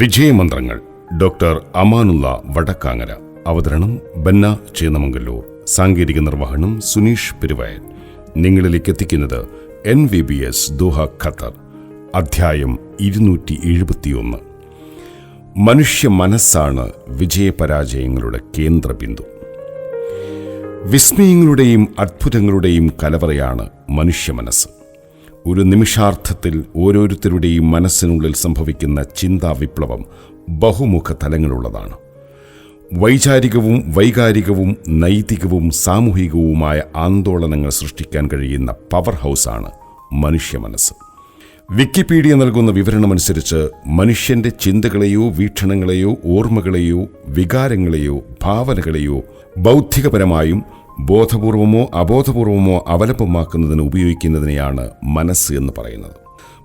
വിജയമന്ത്രങ്ങൾ doctor Amanullah Vadakkangara. അവതരണം ബന്ന ചേന്നമംഗല്ലൂർ. സാങ്കേതിക നിർവഹണം സുനീഷ് പെരുവയൻ. നിങ്ങളിലേക്ക് എത്തിക്കുന്നത് N V B S Doha Qatar. അധ്യായം ഇരുന്നൂറ്റി എഴുപത്തിയൊന്ന് മനുഷ്യ മനസ്സാണ് വിജയപരാജയങ്ങളുടെ കേന്ദ്രബിന്ദു. വിസ്മയങ്ങളുടെയും അത്ഭുതങ്ങളുടെയും കലവറയാണ് മനുഷ്യ മനസ്സ്. ഒരു നിമിഷാർത്ഥത്തിൽ ഓരോരുത്തരുടെയും മനസ്സിനുള്ളിൽ സംഭവിക്കുന്ന ചിന്താ വിപ്ലവം ബഹുമുഖ തലങ്ങളുള്ളതാണ്. വൈചാരികവും വൈകാരികവും നൈതികവും സാമൂഹികവുമായ ആന്തോളനങ്ങൾ സൃഷ്ടിക്കാൻ കഴിയുന്ന പവർ ഹൗസാണ് മനുഷ്യ മനസ്സ്. വിക്കിപീഡിയ നൽകുന്ന വിവരണമനുസരിച്ച് മനുഷ്യന്റെ ചിന്തകളെയോ വീക്ഷണങ്ങളെയോ ഓർമ്മകളെയോ വികാരങ്ങളെയോ ഭാവനകളെയോ ബൗദ്ധികപരമായും ബോധപൂർവമോ അബോധപൂർവമോ അവലംബമാക്കുന്നതിന് ഉപയോഗിക്കുന്നതിനെയാണ് മനസ്സ് എന്ന് പറയുന്നത്.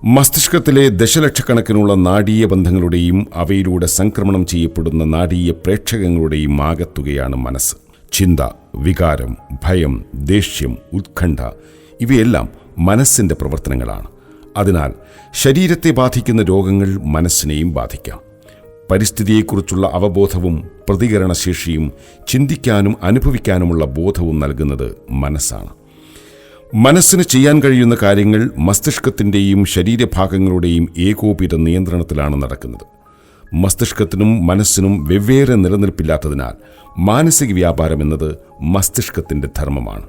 മസ്തിഷ്കത്തിലെ ദശലക്ഷക്കണക്കിനുള്ള നാഡീയ ബന്ധങ്ങളുടെയും അവയിലൂടെ സംക്രമണം ചെയ്യപ്പെടുന്ന നാഡീയ പ്രേക്ഷകങ്ങളുടെയും ആകത്തുകയാണ് മനസ്സ്. ചിന്ത വികാരം ഭയം ദേഷ്യം ഉത്കണ്ഠ ഇവയെല്ലാം മനസ്സിന്റെ പ്രവർത്തനങ്ങളാണ്. അതിനാൽ ശരീരത്തെ ബാധിക്കുന്ന രോഗങ്ങൾ മനസ്സിനെയും ബാധിക്കാം. പരിസ്ഥിതിയെക്കുറിച്ചുള്ള അവബോധവും പ്രതികരണശേഷിയും ചിന്തിക്കാനും അനുഭവിക്കാനുമുള്ള ബോധവും നൽകുന്നത് മനസ്സാണ്. മനസ്സിന് ചെയ്യാൻ കഴിയുന്ന കാര്യങ്ങൾ മസ്തിഷ്കത്തിന്റെയും ശരീരഭാഗങ്ങളുടെയും ഏകോപിത നിയന്ത്രണത്തിലാണ് നടക്കുന്നത്. മസ്തിഷ്കത്തിനും മനസ്സിനും വെവ്വേറെ നിലനിൽപ്പില്ലാത്തതിനാൽ മാനസിക വ്യാപാരം എന്നത് മസ്തിഷ്കത്തിന്റെ ധർമ്മമാണ്.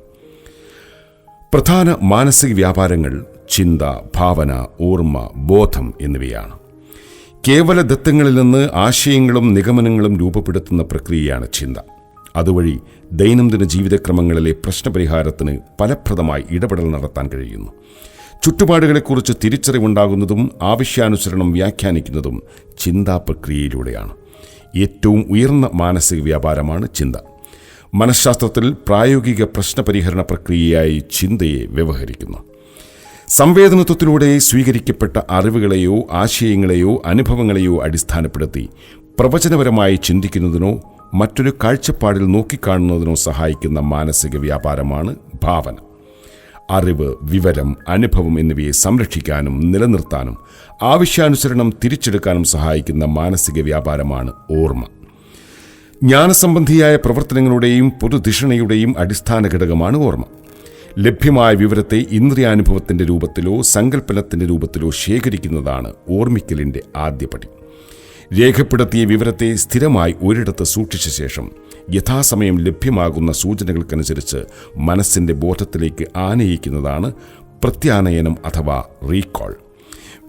പ്രധാന മാനസിക വ്യാപാരങ്ങൾ ചിന്ത ഭാവന ഓർമ്മ ബോധം എന്നിവയാണ്. കേവല ദത്തങ്ങളിൽ നിന്ന് ആശയങ്ങളും നിഗമനങ്ങളും രൂപപ്പെടുത്തുന്ന പ്രക്രിയയാണ് ചിന്ത. അതുവഴി ദൈനംദിന ജീവിതക്രമങ്ങളിലെ പ്രശ്നപരിഹാരത്തിന് ഫലപ്രദമായി ഇടപെടൽ നടത്താൻ കഴിയുന്നു. ചുറ്റുപാടുകളെക്കുറിച്ച് തിരിച്ചറിവുണ്ടാകുന്നതും ആവശ്യാനുസരണം വ്യാഖ്യാനിക്കുന്നതും ചിന്താ പ്രക്രിയയിലൂടെയാണ്. ഏറ്റവും ഉയർന്ന മാനസിക വ്യാപാരമാണ് ചിന്ത. മനഃശാസ്ത്രത്തിൽ പ്രായോഗിക പ്രശ്നപരിഹരണ പ്രക്രിയയായി ചിന്തയെ വ്യവഹരിക്കുന്നു. സംവേദനത്വത്തിലൂടെ സ്വീകരിക്കപ്പെട്ട അറിവുകളെയോ ആശയങ്ങളെയോ അനുഭവങ്ങളെയോ അടിസ്ഥാനപ്പെടുത്തി പ്രവചനപരമായി ചിന്തിക്കുന്നതിനോ മറ്റൊരു കാഴ്ചപ്പാടിൽ നോക്കിക്കാണുന്നതിനോ സഹായിക്കുന്ന മാനസിക വ്യാപാരമാണ് ഭാവന. അറിവ് വിവരം അനുഭവം എന്നിവയെ സംരക്ഷിക്കാനും നിലനിർത്താനും ആവശ്യാനുസരണം തിരിച്ചെടുക്കാനും സഹായിക്കുന്ന മാനസിക വ്യാപാരമാണ് ഓർമ്മ. ജ്ഞാനസംബന്ധിയായ പ്രവർത്തനങ്ങളുടെയും പൊതുധിഷണയുടെയും അടിസ്ഥാന ഘടകമാണ് ഓർമ്മ. ലഭ്യമായ വിവരത്തെ ഇന്ദ്രിയാനുഭവത്തിന്റെ രൂപത്തിലോ സങ്കല്പനത്തിന്റെ രൂപത്തിലോ ശേഖരിക്കുന്നതാണ് ഓർമ്മിക്കലിന്റെ ആദ്യപടി രേഖപ്പെടുത്തിയ വിവരത്തെ സ്ഥിരമായി ഒരിടത്ത് സൂക്ഷിച്ച ശേഷം യഥാസമയം ലഭ്യമാകുന്ന സൂചനകൾക്കനുസരിച്ച് മനസ്സിന്റെ ബോധത്തിലേക്ക് ആനയിക്കുന്നതാണ് പ്രത്യാനയനം അഥവാ റീകോൾ.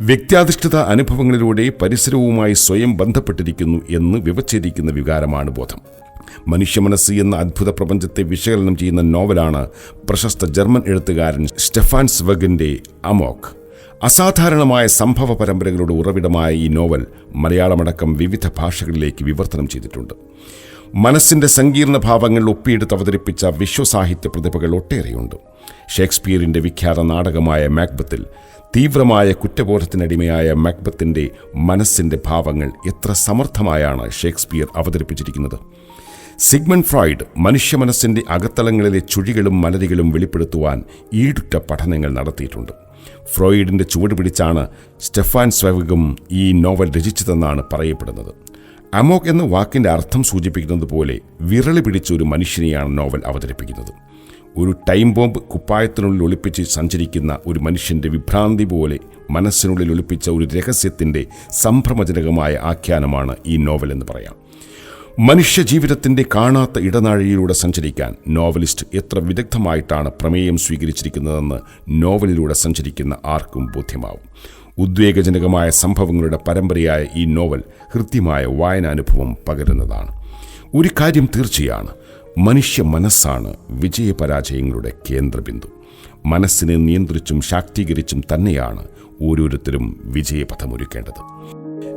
വ്യക്തിയാധിഷ്ഠിത അനുഭവങ്ങളിലൂടെ പരിസരവുമായി സ്വയം ബന്ധപ്പെട്ടിരിക്കുന്നു എന്ന് വിവച്ഛേദിക്കുന്ന വികാരമാണ് ബോധം. മനുഷ്യ മനസ്സ് എന്ന അത്ഭുത പ്രപഞ്ചത്തെ വിശകലനം ചെയ്യുന്ന നോവലാണ് പ്രശസ്ത ജർമ്മൻ എഴുത്തുകാരൻ സ്റ്റെഫാൻ സ്വഗിന്റെ അമോക് അസാധാരണമായ സംഭവ പരമ്പരകളുടെ ഉറവിടമായ ഈ നോവൽ മലയാളമടക്കം വിവിധ ഭാഷകളിലേക്ക് വിവർത്തനം ചെയ്തിട്ടുണ്ട്. മനസ്സിന്റെ സങ്കീർണ ഭാവങ്ങൾ ഒപ്പിയെടുത്ത് അവതരിപ്പിച്ച വിശ്വസാഹിത്യ പ്രതിഭകൾ ഒട്ടേറെയുണ്ട്. ഷേക്സ്പിയറിന്റെ വിഖ്യാത നാടകമായ മാക്ബത്തിൽ തീവ്രമായ കുറ്റബോധത്തിനടിമയായ മാക്ബത്തിന്റെ മനസ്സിന്റെ ഭാവങ്ങൾ എത്ര സമർത്ഥമായാണ് ഷേക്സ്പിയർ അവതരിപ്പിച്ചിരിക്കുന്നത്? സിഗ്മൺ ഫ്രോയിഡ് മനുഷ്യ മനസ്സിന്റെ അകത്തളങ്ങളിലെ ചുഴികളും മലരികളും വെളിപ്പെടുത്തുവാൻ ഈടുറ്റ പഠനങ്ങൾ നടത്തിയിട്ടുണ്ട്. ഫ്രോയിഡിന്റെ ചുവട് പിടിച്ചാണ് സ്റ്റെഫാൻ സ്വൈവികും ഈ നോവൽ രചിച്ചതെന്നാണ് പറയപ്പെടുന്നത്. അമോക് എന്ന വാക്കിന്റെ അർത്ഥം സൂചിപ്പിക്കുന്നത് പോലെ വിരളി പിടിച്ച ഒരു മനുഷ്യനെയാണ് നോവൽ അവതരിപ്പിക്കുന്നത്. ഒരു ടൈം ബോംബ് കുപ്പായത്തിനുള്ളിൽ ഒളിപ്പിച്ച് സഞ്ചരിക്കുന്ന ഒരു മനുഷ്യന്റെ വിഭ്രാന്തി പോലെ മനസ്സിനുള്ളിൽ ഒളിപ്പിച്ച ഒരു രഹസ്യത്തിന്റെ സംഭ്രമജനകമായ ആഖ്യാനമാണ് ഈ നോവൽ എന്ന് പറയാം. മനുഷ്യ ജീവിതത്തിന്റെ കാണാത്ത ഇടനാഴിയിലൂടെ സഞ്ചരിക്കാൻ നോവലിസ്റ്റ് എത്ര വിദഗ്ധമായിട്ടാണ് പ്രമേയം സ്വീകരിച്ചിരിക്കുന്നതെന്ന് നോവലിലൂടെ സഞ്ചരിക്കുന്ന ആർക്കും ബോധ്യമാവും. ഉദ്വേഗജനകമായ സംഭവങ്ങളുടെ പരമ്പരയായ ഈ നോവൽ ഹൃദ്യമായ വായനാനുഭവം പകരുന്നതാണ്. ഒരു കാര്യം തീർച്ചയാണ് മനുഷ്യ മനസ്സാണ് വിജയപരാജയങ്ങളുടെ കേന്ദ്രബിന്ദു. മനസ്സിനെ നിയന്ത്രിച്ചും ശാക്തീകരിച്ചും തന്നെയാണ് ഓരോരുത്തരും വിജയപഥമൊരുക്കേണ്ടത്.